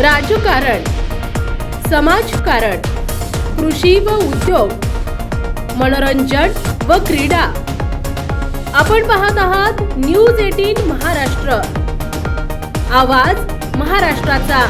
राजकारण समाजकारण कृषी व उद्योग मनोरंजन व क्रीडा. आपण पाहत आहात न्यूज एटीन महाराष्ट्र. आवाज महाराष्ट्राचा.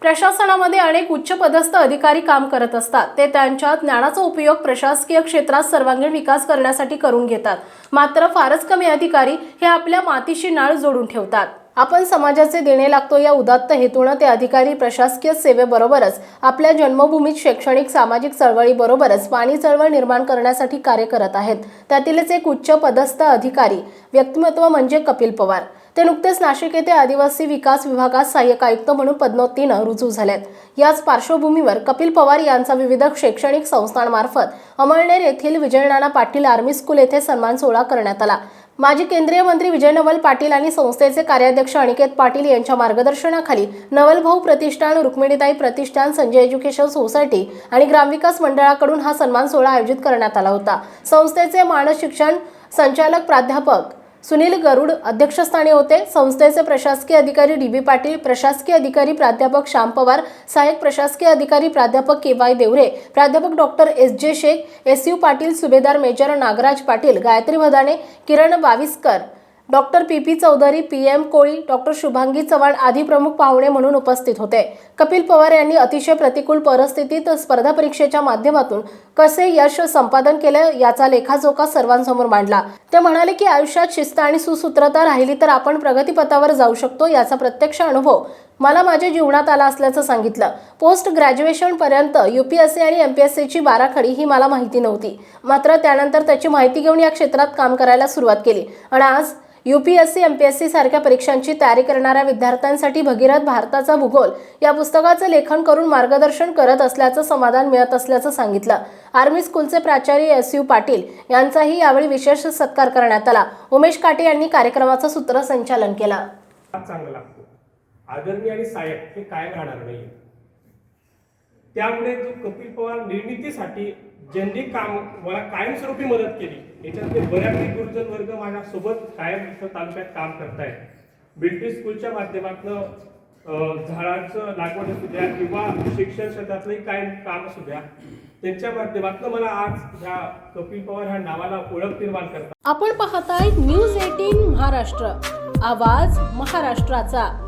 प्रशासनामध्ये अनेक उच्चपदस्थ अधिकारी काम करत असतात. ते त्यांच्या ज्ञानाचा उपयोग प्रशासकीय क्षेत्रात सर्वांगीण विकास करण्यासाठी करून घेतात. मात्र फारच कमी अधिकारी हे आपल्या मातीशी नाळ जोडून ठेवतात. आपण समाजाचे देणे लागतो या उदात्त हेतूनं ते अधिकारी प्रशासकीय सेवेबरोबरच आपल्या जन्मभूमीत शैक्षणिक सामाजिक चळवळीबरोबरच पाणी चळवळ निर्माण करण्यासाठी कार्य करत आहेत. त्यातीलच एक उच्च पदस्थ अधिकारी व्यक्तिमत्व म्हणजे कपिल पवार. ते नुकतेच नाशिक येथे आदिवासी विकास विभागात सहाय्यक आयुक्त म्हणून पदोन्नतीनं रुजू झालेत. याच पार्श्वभूमीवर कपिल पवार यांचा विविध शैक्षणिक संस्थांमार्फत अमळनेर येथील विजयनाना पाटील आर्मी स्कूल येथे सन्मान सोहळा करण्यात आला. माजी केंद्रीय मंत्री विजय नवल पाटील आणि संस्थेचे कार्याध्यक्ष अनिकेत पाटील यांच्या मार्गदर्शनाखाली नवलभाऊ प्रतिष्ठान रुक्मिणीताई प्रतिष्ठान संजय एज्युकेशन सोसायटी आणि ग्रामविकास मंडळाकडून हा सन्मान सोहळा आयोजित करण्यात आला होता. संस्थेचे मानस शिक्षण संचालक प्राध्यापक सुनील गरुड अध्यक्षस्थानी होते. संस्थेचे प्रशासकीय अधिकारी डी बी पाटील प्रशासकीय अधिकारी प्राध्यापक श्याम पवार सहाय्यक प्रशासकीय अधिकारी प्राध्यापक के वाय देवरे प्राध्यापक doctor S J Shaikh S U Patil Subedar major Nagraj Patil Gayatri Bhadane Kiran Baviskar doctor P P Chaudhari P M Koli doctor Shubhangi Chavan आदी प्रमुख पाहुणे म्हणून उपस्थित होते. कपिल पवार यांनी अतिशय प्रतिकूल परिस्थितीत स्पर्धा परीक्षेच्या माध्यमातून कसे यश संपादन केले याचा लेखाजोखा सर्वांसमोर मांडला. ते म्हणाले की आयुष्यात शिस्त आणि सुसूत्रता राहिली तर आपण प्रगतीपथावर जाऊ शकतो याचा प्रत्यक्ष अनुभव मला माझ्या जीवनात आला असल्याचं सांगितलं. पोस्ट ग्रॅज्युएशनपर्यंत यू पी एस सी आणि एम पी एस सीची बाराखडी ही मला माहिती नव्हती. मात्र त्यानंतर त्याची माहिती घेऊन या क्षेत्रात काम करायला सुरुवात केली. आणि आज U P S C M P S C सारख्या परीक्षांची तयारी करणाऱ्या विद्यार्थ्यांसाठी भगीरथ भारताचा भूगोल या पुस्तकाचं लेखन करून मार्गदर्शन करत असल्याचं समाधान मिळत असल्याचं सांगितलं. आर्मी स्कूलचे प्राचार्य एस यू पाटील यांचाही यावेळी विशेष सत्कार करण्यात आला. उमेश काटे यांनी कार्यक्रमाचं सूत्रसंचालन केलं. चांगला. आदरणीय आणि साहेब हे कायम राहणार नाही त्यामुळे जो कपिल पवार निर्मितीसाठी ज्यांनी काम मला कायमस्वरूपी मदत केली याच्यातले बऱ्यापैकी गुरुजन वर्ग माझ्या सोबत कायम इथं तालुक्यात काम करतायत. ब्रिटिश स्कूलच्या माध्यमातून झाडांचं लागवड असू द्या किंवा शिक्षण क्षेत्रातलंही कायम काम असू द्या त्यांच्या माध्यमातून मला आज ह्या कपिल पवार ह्या नावाला ओळख निर्माण करतात आपण पाहताय न्यूज एटीन महाराष्ट्र. आवाज महाराष्ट्राचा.